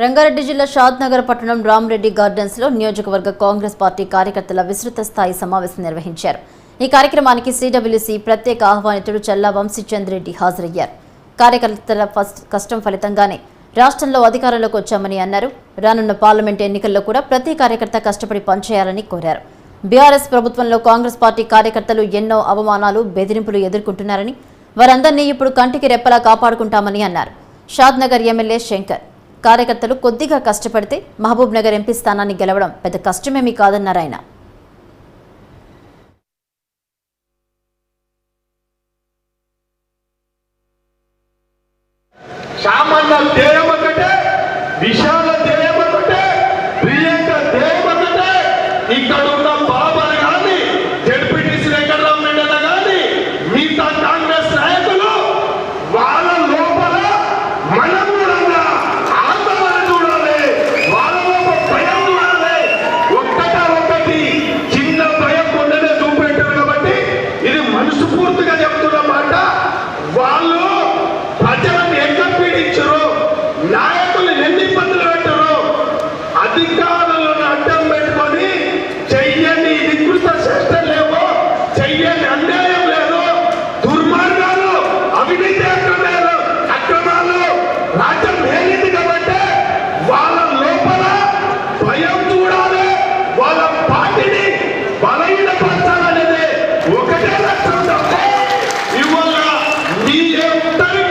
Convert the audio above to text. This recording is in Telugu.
రంగారెడ్డి జిల్లా షాద్ నగర్ పట్టణం రామ్రెడ్డి గార్డెన్స్లో నియోజకవర్గ కాంగ్రెస్ పార్టీ కార్యకర్తల విస్తృత స్థాయి సమావేశం నిర్వహించారు. ఈ కార్యక్రమానికి సిడబ్ల్యూసీ ప్రత్యేక ఆహ్వానితుడు చల్లా వంశీచంద్ రెడ్డి హాజరయ్యారు. కార్యకర్తల ఫస్ట్ కష్టం ఫలితంగానే రాష్ట్రంలో అధికారంలోకి వచ్చామని అన్నారు. రానున్న పార్లమెంట్ ఎన్నికల్లో కూడా ప్రతి కార్యకర్త కష్టపడి పనిచేయాలని కోరారు. బీఆర్ఎస్ ప్రభుత్వంలో కాంగ్రెస్ పార్టీ కార్యకర్తలు ఎన్నో అవమానాలు బెదిరింపులు ఎదుర్కొంటున్నారని వారందరినీ ఇప్పుడు కంటికి రెప్పలా కాపాడుకుంటామని అన్నారు. Shadnagar MLA Shankar. కార్యకర్తలు కొద్దిగా కష్టపడితే మహబూబ్ నగర్ ఎంపీ స్థానాన్ని గెలవడం పెద్ద కష్టమేమీ కాదన్నారు ఆయన. విశాల వాళ్ళ పార్టీని బలహీనపరచాలనేది ఒకటే లక్ష్యం ఇవాళ మీరే ఉంటారు.